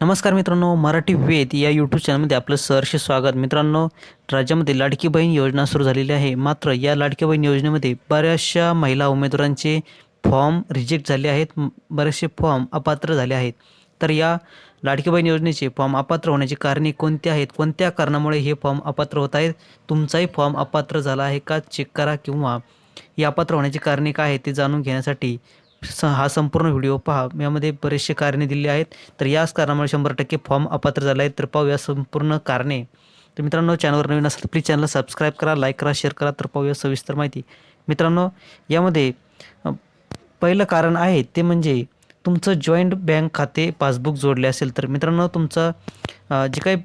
नमस्कार मित्रांनो मराठी वेद या यूट्यूब चॅनलमध्ये आपलं सहर्ष स्वागत. मित्रांनो राज्यामध्ये लाडकी बहीण योजना सुरू झालेली आहे. मात्र या लाडकी बहीण योजनेमध्ये बऱ्याचशा महिला उमेदवारांचे फॉर्म रिजेक्ट झाले आहेत. बरेचसे फॉर्म अपात्र झाले आहेत. तर या लाडकी बहीण योजनेचे फॉर्म अपात्र होण्याची कारणे कोणती आहेत? कोणत्या कारणामुळे हे फॉर्म अपात्र होत आहेत? तुमचाही फॉर्म अपात्र झाला आहे का? चेक करा किंवा हे अपात्र होण्याची कारणे काय आहेत ते जाणून घेण्यासाठी हा संपूर्ण व्हिडिओ पहा. यामध्ये बरेचसे कारणे दिली आहेत. तर याच कारणामुळे शंभर टक्के फॉर्म अपात्र झाला आहे. तर पाहूया संपूर्ण कारणे. तर मित्रांनो चॅनलवर नवीन असेल प्लीज चॅनल सबस्क्राईब करा लाईक करा शेअर करा. तर पाहूया सविस्तर माहिती. मित्रांनो यामध्ये पहिलं कारण आहे ते म्हणजे तुमचं जॉईंट बँक खाते पासबुक जोडले असेल तर. मित्रांनो तुमचं जे काही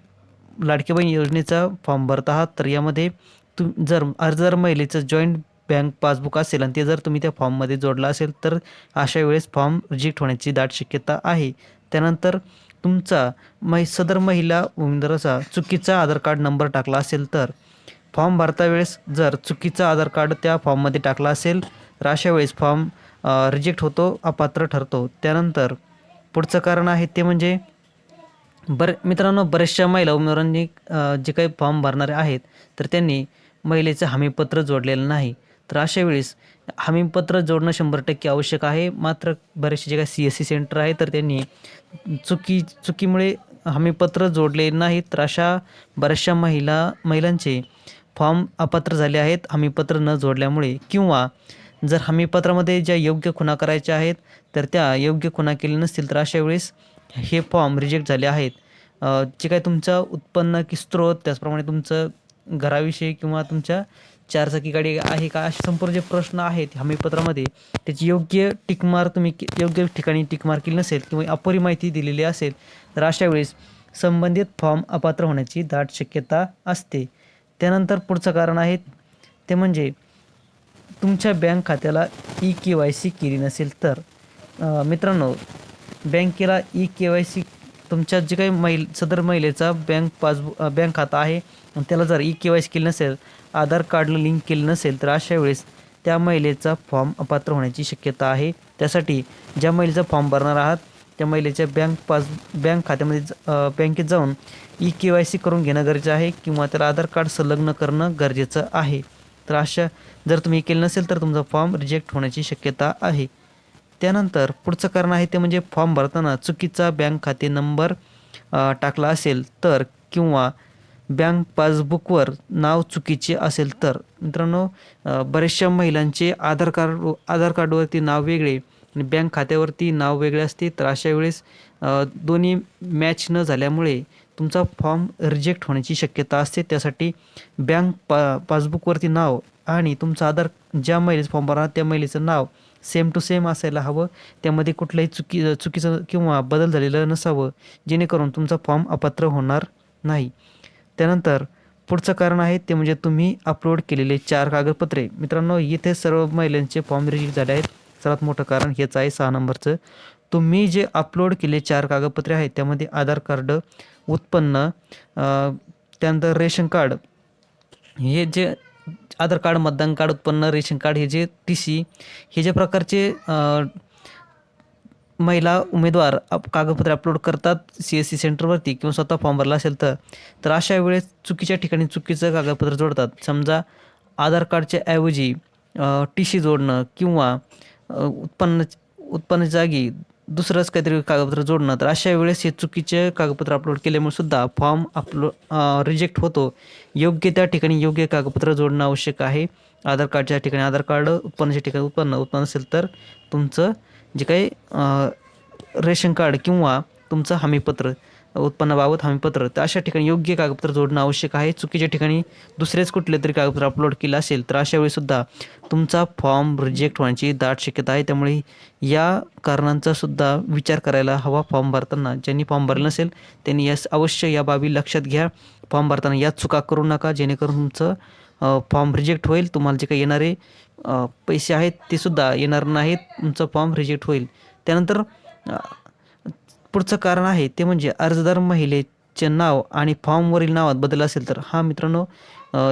लाडकी बहीण योजनेचा फॉर्म भरत आहात तर यामध्ये तुम जर अर्जदार महिलेचं जॉईंट बँक पासबुक असेल आणि ते जर तुम्ही त्या फॉर्ममध्ये जोडला असेल तर अशा वेळेस फॉर्म रिजेक्ट होण्याची दाट शक्यता आहे. त्यानंतर तुमचा मै सदर महिला उमेदवाराचा चुकीचा आधार कार्ड नंबर टाकला असेल तर फॉर्म भरता वेळेस जर चुकीचा आधार कार्ड त्या फॉर्ममध्ये टाकला असेल तर अशा वेळेस फॉर्म रिजेक्ट होतो अपात्र ठरतो. त्यानंतर पुढचं कारण आहे ते म्हणजे बरं मित्रांनो बऱ्याचशा महिला उमेदवारांनी जे काही फॉर्म भरणारे आहेत तर त्यांनी महिलेचं हमीपत्र जोडलेलं नाही. तर अशा वेळेस हमीपत्र जोडणं शंभर टक्के आवश्यक आहे. मात्र बरेचसे जे काही सी एस सी सेंटर आहे तर त्यांनी चुकी चुकीमुळे हमीपत्र जोडले नाहीत तर अशा बऱ्याचशा महिला महिलांचे फॉर्म अपात्र झाले आहेत. हमीपत्र न जोडल्यामुळे किंवा जर हमीपत्रामध्ये ज्या योग्य खुणा करायच्या आहेत तर त्या योग्य खुणा केल्या नसतील तर अशा वेळेस हे फॉर्म रिजेक्ट झाले आहेत. जे काय तुमचं उत्पन्न की स्त्रोत त्याचप्रमाणे तुमचं घराविषयी किंवा तुमच्या चारचाकी गाडी आहे का? असे संपूर्ण जे प्रश्न आहेत हमीपत्रामध्ये त्याची योग्य टिकमार तुम्ही के- योग्य ठिकाणी टिकमार केली नसेल किंवा अपुरी माहिती दिलेली असेल तर अशा वेळेस संबंधित फॉर्म अपात्र होण्याची दाट शक्यता असते. त्यानंतर पुढचं कारण आहे ते म्हणजे तुमच्या बँक खात्याला ई के वाय सी केली नसेल तर मित्रांनो बँकेला ई के वाय सी तुमच्या जे काही महिल सदर महिलेचा बँक पासबुक बँक खाता आहे आणि त्याला जर ई के वाय सी केली नसेल आधार कार्डला लिंक केलं नसेल तर अशा वेळेस त्या महिलेचा फॉर्म अपात्र होण्याची शक्यता आहे. त्यासाठी ज्या महिलेचा फॉर्म भरणार आहात त्या महिलेच्या बँक पास बँक खात्यामध्ये ज- बँकेत जाऊन ई के वाय सी करून घेणं गरजेचं आहे किंवा त्याला आधार कार्ड संलग्न करणं गरजेचं आहे. तर अशा जर तुम्ही केलं नसेल तर तुमचा फॉर्म रिजेक्ट होण्याची शक्यता आहे. त्यानंतर पुढचं कारण आहे ते म्हणजे फॉर्म भरताना चुकीचा बँक खाते नंबर टाकला असेल तर किंवा बँक पासबुकवर नाव चुकीचे असेल तर. मित्रांनो बऱ्याचशा महिलांचे आधार कार्ड आधार कार्डवरती नाव वेगळे आणि बँक खात्यावरती नाव वेगळे असते तर अशा वेळेस दोन्ही मॅच न झाल्यामुळे तुमचा फॉर्म रिजेक्ट होण्याची शक्यता असते. त्यासाठी बँक पा पासबुकवरती नाव आणि तुमचं आधार ज्या महिलेचं फॉर्म भरा त्या महिलेचं नाव सेम टू सेम असायला हवं. त्यामध्ये कुठलंही चुकी चुकीचं किंवा बदल झालेलं नसावं. जेणेकरून तुमचा फॉर्म अपात्र होणार नाही. त्यानंतर पुढचं कारण आहे ते म्हणजे तुम्ही अपलोड केलेले चार कागदपत्रे. मित्रांनो इथे सर्व महिलांचे फॉर्म रिजेक्ट झाले आहेत. सर्वात मोठं कारण हेच आहे सहा नंबरचं. तुम्ही जे अपलोड केले चार कागदपत्रे आहेत त्यामध्ये आधार कार्ड उत्पन्न त्यानंतर रेशन कार्ड. हे जे आधार कार्ड मतदान कार्ड उत्पन्न रेशन कार्ड हे जे टी सी हे जे प्रकारचे महिला उमेदवार अप कागदपत्रे अपलोड करतात सी एस सी सेंटरवरती किंवा स्वतः फॉर्म भरला असेल तर तर अशा वेळेस चुकीच्या ठिकाणी चुकीचं कागदपत्र जोडतात. समजा आधार कार्डच्या ऐवजी टी सी जोडणं किंवा उत्पन्न उत्पन्न जागी दुसरंच काहीतरी कागदपत्र जोडणं. तर अशा वेळेस हे चुकीचे कागदपत्र अपलोड केल्यामुळे सुद्धा फॉर्म अपलो रिजेक्ट होतो. योग्य त्या ठिकाणी योग्य कागदपत्र जोडणं आवश्यक आहे. आधार कार्डच्या ठिकाणी आधार कार्ड उत्पन्नाच्या ठिकाणी उत्पन्न उत्पन्न असेल तर तुमचं जे काही रेशन कार्ड किंवा तुमचं हमीपत्र उत्पन्नाबाबत हमीपत्र तर अशा ठिकाणी योग्य कागदपत्र जोडणं आवश्यक आहे. चुकीच्या ठिकाणी दुसरेच कुठले तरी कागदपत्र अपलोड केलं असेल तर अशा वेळीसुद्धा तुमचा फॉर्म रिजेक्ट होण्याची दाट शक्यता आहे. त्यामुळे या कारणांचा सुद्धा विचार करायला हवा फॉर्म भरताना. ज्यांनी फॉर्म भरले नसेल त्यांनी यास अवश्य या बाबी लक्षात घ्या. फॉर्म भरताना या चुका करू नका. जेणेकरून तुमचं फॉर्म रिजेक्ट होईल. तुम्हाला जे काही येणारे पैसे आहेत ते सुद्धा येणार नाहीत. तुमचं फॉर्म रिजेक्ट होईल. त्यानंतर पुढचं कारण आहे ते म्हणजे अर्जदार महिलेचे नाव आणि फॉर्मवरील नावात बदल असेल तर. हा मित्रांनो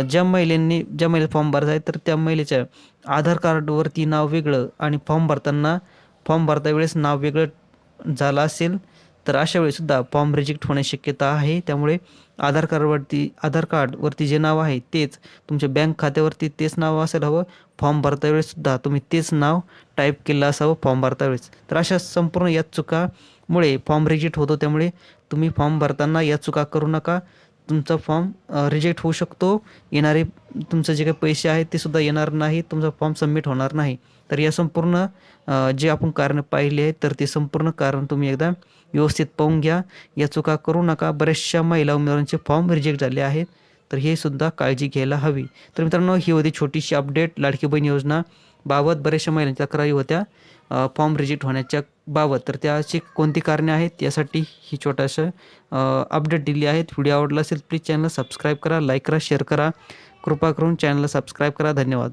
ज्या महिलेंनी ज्या महिला फॉर्म भरायचा आहे तर त्या महिलेच्या आधार कार्डवरती नाव वेगळं आणि फॉर्म भरताना फॉर्म भरता वेळेस नाव वेगळं झालं असेल तर अशा वेळीसुद्धा फॉर्म रिजेक्ट होण्याची शक्यता आहे. त्यामुळे आधार कार्डवरती आधार कार्डवरती जे नाव आहे तेच तुमच्या बँक खात्यावरती तेच नाव असायला हवं. फॉर्म भरता वेळेससुद्धा तुम्ही तेच नाव टाईप केलं असावं फॉर्म भरता वेळेस. तर अशा संपूर्ण या मुळे फॉर्म रिजेक्ट होतो त्यामुळे तुम्ही फॉर्म भरताना या चुका करू नका. तुमचा फॉर्म रिजेक्ट होऊ शकतो. येणारे तुमचं जे काही पैसे आहेत ते सुद्धा येणार नाही. तुमचा फॉर्म सबमिट होणार नाही. तर या संपूर्ण जे आपण कारण पाहिले आहेत तर ते संपूर्ण कारण तुम्ही एकदा व्यवस्थित पाहून घ्या. या चुका करू नका. बऱ्याचशा महिला उमेदवारांचे फॉर्म रिजेक्ट झाले आहेत. तर हे सुद्धा काळजी घ्यायला हवी. तर मित्रांनो ही होती छोटीशी अपडेट लाडकी बहीण योजना. बाबत बऱ्याचशा महिलांच्या तक्रारी होत्या. फॉर्म रिजेक्ट होण्याच्या बाबत. तर त्याची कोणती कारणे आहेत? यासाठी ही छोटंसं अपडेट दिली आहेत व्हिडिओ आवडला असेल प्लीज चॅनल सबस्क्राईब करा लाईक करा शेअर करा. कृपा करून चॅनलला सबस्क्राईब करा. धन्यवाद.